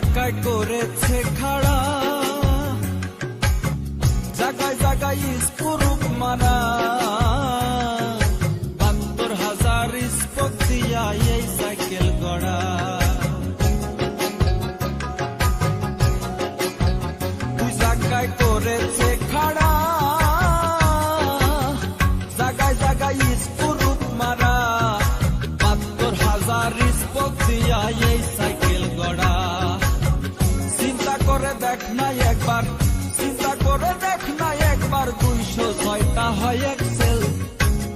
চাকায় করেছে খাড়া। জাগায় জাগায় স্কুরুপ মারা একবার। চিন্তা করে দেখ না একবার দুইশো ছয়টা হয় এক্সেল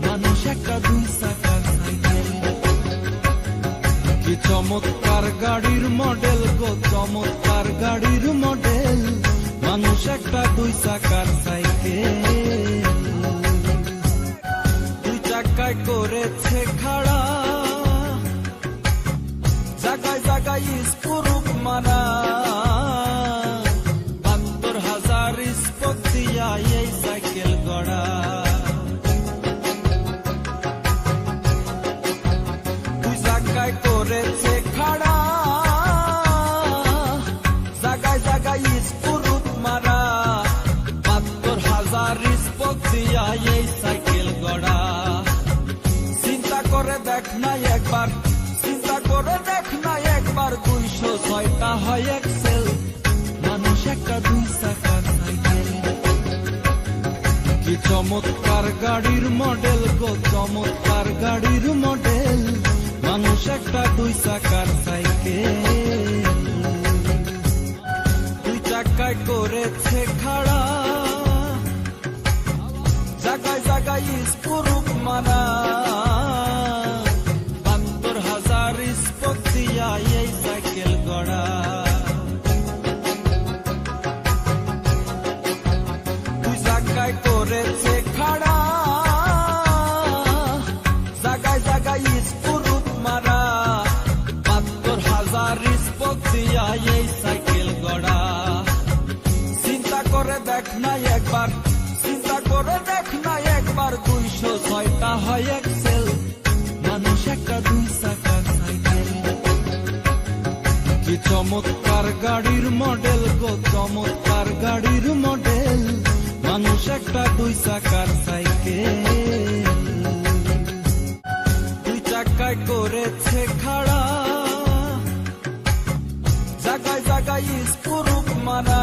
মানুষ একটা দুই চাকার সাইকেল। কি চমৎকার গাড়ির মডেল গো, চমৎকার গাড়ির মডেল। মানুষ একটা দুই চাকার সাইকেল। দুই চাকায় করেছে খাড়া। জাগায় জাগায় স্কুরুপ মারা গাড়ির মডেল গো চমৎকার গাড়ির চমৎকার গাড়ির মডেল চমৎকার গাড়ির মডেল, মানুষ একটা দুই চাকার সাইকেল। দুই চাকায় করেছে খাড়া, জাগায় জাগায় স্কুরুপ মারা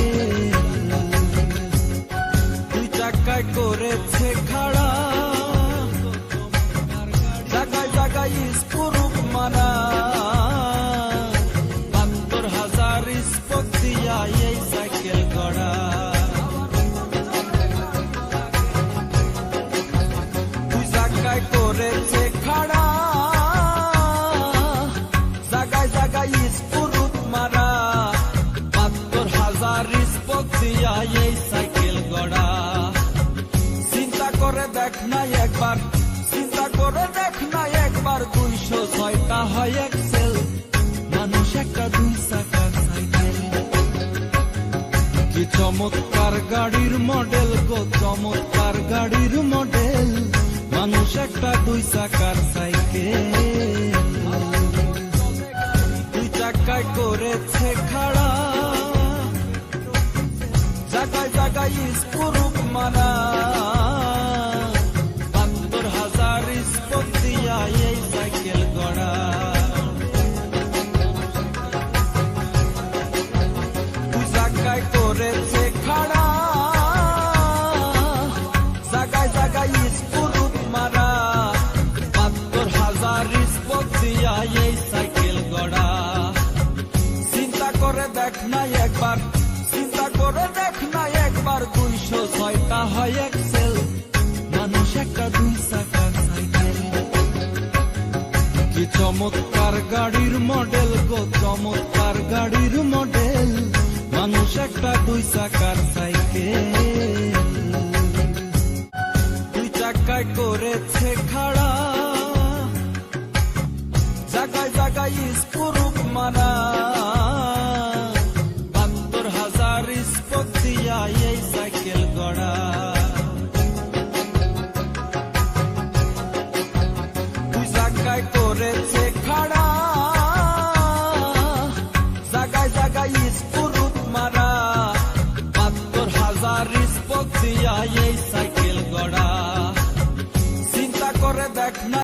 করেছে খাড়া। জাগায় জাগায় স্কুরুপ মারা। বাহাত্তর হাজার স্পোক দিয়া এই সাইকেল গড়া। চিন্তা করে দেখ না একবার, চিন্তা করে দেখ না একবার। দুইশো ছয়টা হয় এক্সেল মানুষ একটা দুই চাকার সাইকেল। চমৎকার গাড়ির মডেল গো, চমৎকার গাড়ির মডেল মানুষ একটা দুই চাকার সাইকেল? দেখ না একবার, চিন্তা করে দেখ না একবার, দুইশো ছয়টা হয় এক্সেল মানুষ একটা দুই চাকার সাইকেল। কি চমৎকার গাড়ির মডেল গো, চমৎকার গাড়ির মডেল মানুষ একটা দুই চাকার সাইকেল। দুই চাকায় করেছে খাড়া। জাগায় জাগায় স্পুরুপ মারা